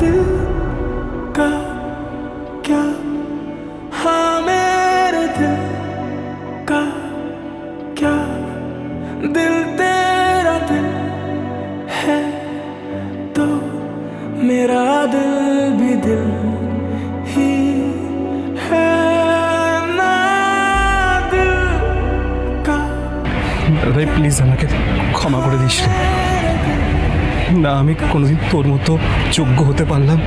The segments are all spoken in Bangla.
दिल का क्या हाँ मेरे दिल का क्या दिल तेरा दिल है तो मेरा दिल भी दिल ही है ना दिल का ভাই প্লিজ আমাকে ক্ষমা করে দিস রে না, আমি কোনোদিন তোর মতো যোগ্য হতে পারলাম।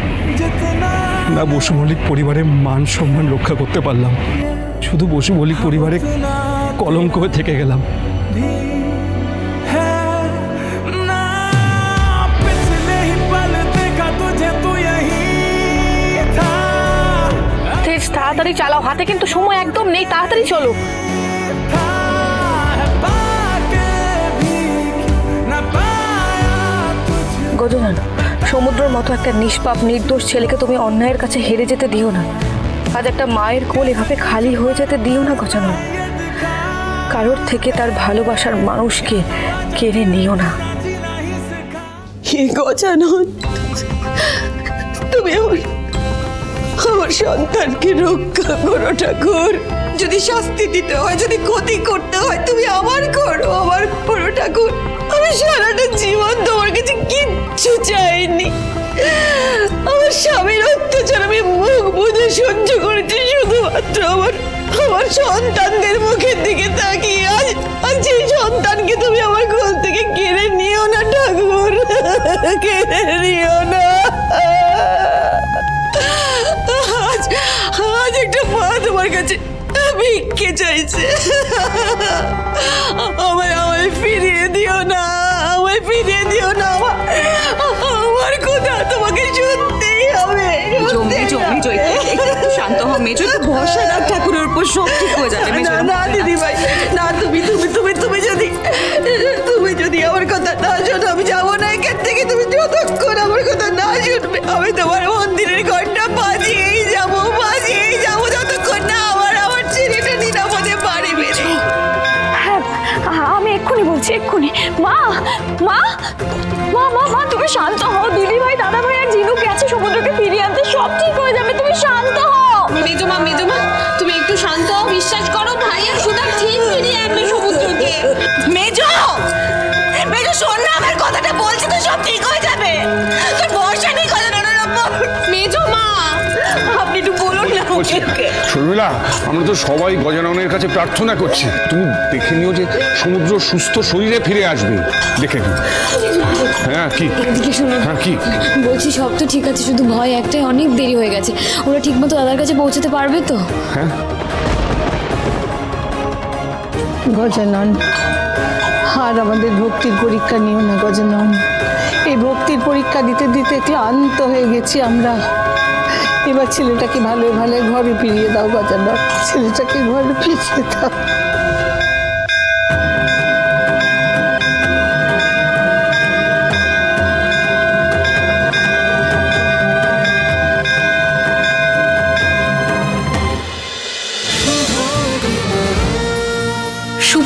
না, বসু মল্লিক পরিবারের মান সম্মান রক্ষা করতে পারলাম। শুধু বসু মল্লিক পরিবারে কলঙ্ক হয়ে থেকে গেলাম। তাড়াতাড়ি চালাও, হাতে কিন্তু সময় একদম নেই, তাড়াতাড়ি চলো। গজনন সমুদ্রের মতো একটা নিষ্পাপ, নির্দোষ ছেলেকে তুমি অন্যায়ের কাছে হেরে যেতে দিও না। আজ একটা মায়ের কোল এভাবে খালি হয়ে যেতে দিও না গজানন কারোর থেকে তার ভালোবাসার মানুষকে কেড়ে নিও না। গজানন তুমি আমার সন্তানকে রক্ষা করো, ঠাকুর। যদি শাস্তি দিতে হয়, যদি ক্ষতি করতে হয়, তুমি আমার করো আমার করো ঠাকুর। আমি সারাটা জীবন তোমার কাছে কিচ্ছু চাইনি। আমার স্বামীর অত্যাচার আমি মুখ বুঝে সহ্য করেছি, শুধুমাত্র আমার আমার সন্তানদের মুখের দিকে তাকিয়ে আজ আজ সেই সন্তানকে তুমি আমার কোল থেকে কেড়ে নিও না, ঠাকুর। কেড়ে নিও না। আজ আজ একটা মা তোমার কাছে ভিক্ষে চাইছে? আমায় আমায় ফিরিয়ে দিও না আমায় ফিরিয়ে দিও না। আমার কোথা তোমাকে শুনতেই হবে জমি জমি একটু শান্ত হ মেজো ভরসা রাখ ঠাকুরের উপর সব ঠিক হয়ে যাবে না না দিদি ভাই একটু শান্ত বিশ্বাস করো ভাই আর ঠিক ফিরিয়ে আনবে সমুদ্রকে মেজো! মেজো শোন না আমার কথাটা বলছি তো সব ঠিক হয়ে যাবে। তোর ভরসা নেই কথাটার ওপর। মেজো মা আপনি একটু বলুন না ওকে শর্মিলা আমরা তো সবাই গজাননের কাছে প্রার্থনা করছি। তুমি দেখে নিও যে সমুদ্র সুস্থ শরীরে ফিরে আসবে। দেখে নিও। হ্যাঁ কি? এদিকে শোনো। হ্যাঁ কি? বলছি সব তো ঠিক আছে শুধু ভয় একটাই অনেক দেরি হয়ে গেছে। ওরা ঠিকমতো দাদার কাছে পৌঁছাতে পারবে তো? হ্যাঁ। গজানন আর আমাদের ভক্তির পরীক্ষা নিও না গজানন। এই ভক্তির পরীক্ষা দিতে দিতে ক্লান্ত হয়ে গেছি আমরা। এবার ছেলেটাকে ভালো ভালো ঘরে ফিরিয়ে দাও গজানন। ছেলেটাকে ঘরে ফিরিয়ে দাও।